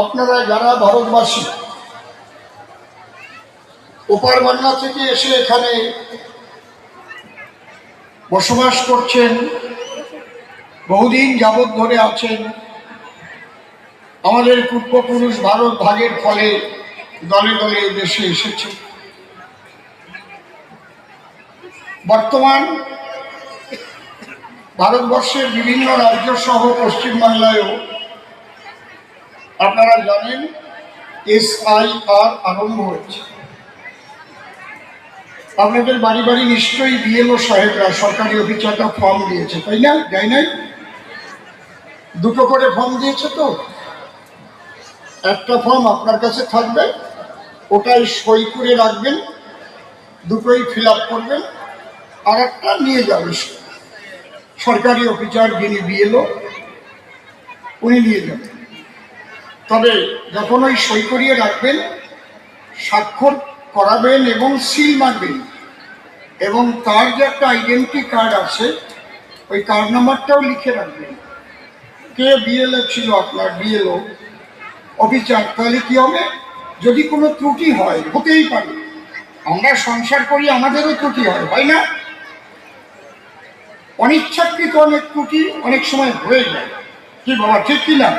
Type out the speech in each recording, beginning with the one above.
আপনারা যারা ভারতবাসী, ওপার বাংলা থেকে এসে এখানে বসবাস করছেন, বহুদিন যাবৎ ধরে আছেন, আমাদের পূর্বপুরুষ ভারত ভাগের ফলে দলে দলে দেশে এসেছে। বর্তমান ভারতবর্ষের বিভিন্ন রাজ্য সহ পশ্চিমবাংলায়ও আপনারা জানেন এস আই আর আরম্ভ হয়েছে। আপনাদের বাড়ি বাড়ি নিশ্চয়ই বিএলও সাহেবরা সরকারি অফিসাররা ফর্ম দিয়েছে, তাই না? যাই নাই? দুটো করে ফর্ম দিয়েছে তো? একটা ফর্ম আপনার কাছে থাকবে, ওটাই সই করে রাখবেন, দুটোই ফিল করবেন, আর একটা নিয়ে যাবে সরকারি অফিসার যিনি বিএলও, উনি নিয়ে যাবেন। তবে যখন ওই সই করিয়ে রাখবেন, স্বাক্ষর করাবেন এবং সিল মারবেন। এবং তার যে একটা আইডেন্টি কার্ড আছে, ওই কার্ড নাম্বারটাও লিখে রাখবেন। কে বিএলও ছিল আপনার বিএলও অফিসার, তাহলে কি হবে? যদি কোনো ত্রুটি হয়, হতেই পারে। আমরা সংসার করি, আমাদেরও ত্রুটি হয় হয় না? অনিচ্ছাকৃত অনেক ত্রুটি অনেক সময় হয়ে যায়। কি বাবা, ঠিক কি না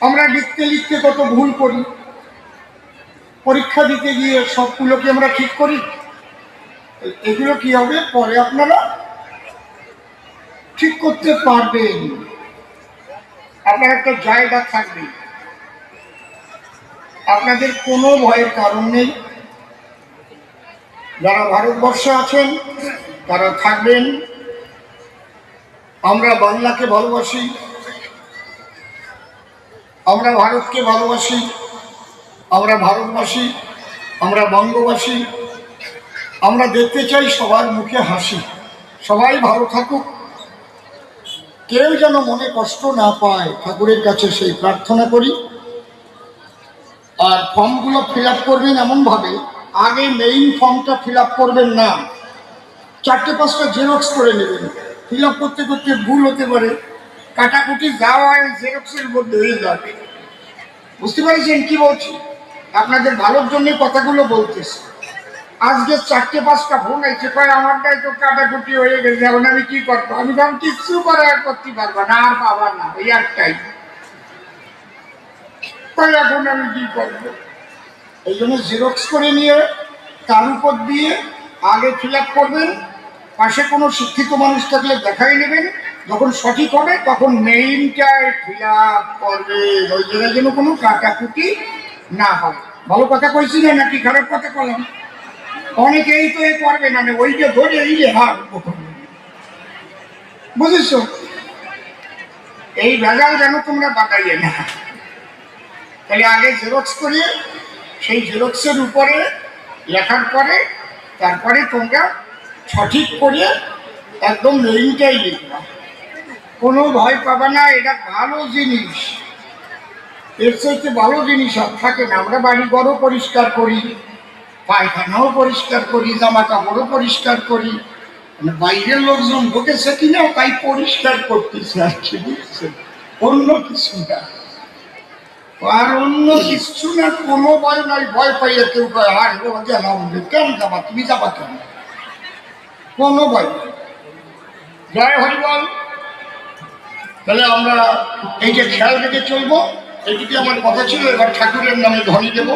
আমরা লিখতে লিখতে কত ভুল করি। পরীক্ষা দিতে গিয়ে সবগুলো কি আমরা ঠিক করি। এগুলো কি হবে? পরে আপনারা ঠিক করতে পারবেন। আপনার একটা জায়গা থাকবে। আপনাদের কোনো ভয়ের কারণ নেই। যারা ভারতবর্ষে আছেন, তারা থাকবেন। আমরা বাংলাকে ভালোবাসি। আমরা ভারতকে ভালোবাসি, আমরা ভারতবাসী, আমরা বঙ্গবাসী, আমরা দেখতে চাই সবার মুখে হাসি। সবাই ভালো থাকুক। কেউ যেন মনে কষ্ট না পায় ঠাকুরের কাছে সেই প্রার্থনা করি। আর ফর্মগুলো ফিল আপ করবেন এমনভাবে, আগে মেইন ফর্মটা ফিল আপ করবেন না। চারটে পাঁচটা জেরক্স করে নেবেন। ফিল আপ করতে করতে ভুল হতে পারে। কাটাকুটি যাওয়া জেরক্সের মধ্যে হয়ে যাবে। বুঝতে পারছেন কি বলছি? আপনাদের ভালোর জন্য কথাগুলো বলতেছি। আজকে চারটে পাঁচটা ফোন আছে কয় আমারটাই তো কাটাকুটি হয়ে গেছে, এখন আমি কি করব? আমি তখন কিচ্ছু করে আর করতে পারব না, আর পাবা না, এই একটাই কয় এখন আমি কি করব? এই জন্য জেরক্স করে নিয়ে, তার উপর দিয়ে আগে ফিল করবেন, পাশে কোনো শিক্ষিত মানুষ থাকলে দেখাই নেবেন যখন সঠিক হবে, তখন মেইনটায় ফিল আপ করবে। ওই জায়গায় যেন কোনো কাটাকুটি না হয় ভালো কথা কইছি না নাকি খারাপ কথা বললাম অনেকেই তো এ করবে না ওই যে ধরে এই যে হার বুঝেছ? এই ভেজাল যেন তোমরা বাতাইয়ে না তাহলে আগে জেরক্স করিয়ে, সেই জেরক্সের উপরে লেখার পরে, তারপরে তোমরা সঠিক করে একদম মেইনটাই লিখবা। কোনো ভয় পাবে না, এটা ভালো জিনিস। এর চাইতে ভালো জিনিস আর থাকে না। আমরা বাড়ি ঘরও পরিষ্কার করি, পায়খানাও পরিষ্কার করি জামা কাপড়ও পরিষ্কার করি। মানে বাইরের লোকজন ঢুকেছে কিনা, তাই পরিষ্কার করতেছে আর কি, বুঝছেন? অন্য কিছু না। আর অন্য কিছু না, কোনো ভয় নাই। ভয় পাইলে কেউ কয়, আর গেলাম কেন যাবা? তুমি যাবা কেন? কোনো ভয় জয় হরিবল তাহলে আমরা এই যে খেয়াল রেখে চলবো এটিকে আমার কথা ছিল। এবার ঠাকুরের নামে ধনী দেবো।